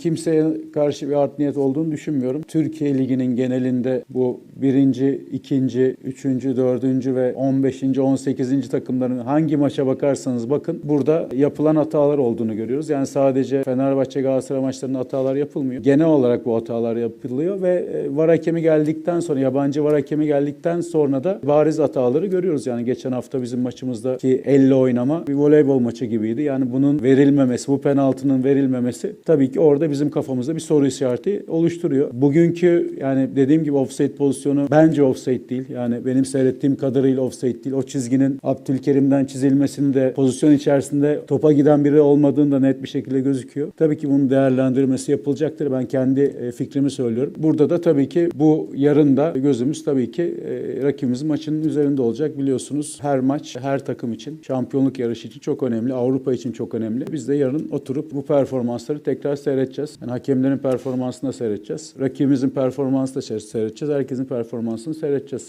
kimseye karşı bir art niyet olduğunu düşünmüyorum. Türkiye Ligi'nin genelinde bu birinci, ikinci, üçüncü, dördüncü ve 15. 18. takımların hangi maça bakarsanız bakın burada yapılan hatalar olduğunu görüyoruz. Yani sadece Fenerbahçe Galatasaray maçlarında hatalar yapılmıyor. Genel olarak bu hatalar yapılıyor ve e, var hakemi geldikten sonra yabancı var hakemi geldikten sonra da bariz hataları görüyoruz. Yani geçen hafta bizim maçımızdaki elle oynama bir voleybol maçı gibiydi. Yani bunun verilmemesi, bu penaltının verilmemesi tabii ki orada bizim kafamızda bir soru işareti oluşturuyor. Bugünkü yani dediğim gibi offside pozisyonu bence offside değil. Yani benim seyrettiğim kadarıyla offside değil. O çizginin Abdülkerim'den çizilmesini de pozisyon içerisinde topa giden biri olmadığını da net bir şekilde gözüküyor. Tabii ki bunun değerlendirmesi yapılacaktır. Ben kendi e, fikrimi söylüyorum. Burada da tabii ki bu yarın da gözümüz tabii ki e, rakibimizin maçının üzerinde olacak. Biliyorsunuz her maç her takım için şampiyonluk yarışı için çok önemli. Avrupa için çok önemli. Biz de yarın oturup bu performansları tekrar seyredeceğiz. Yani hakemlerin performansını da seyredeceğiz. Rakibimizin performansını da seyredeceğiz. Herkesin performansını seyredeceğiz.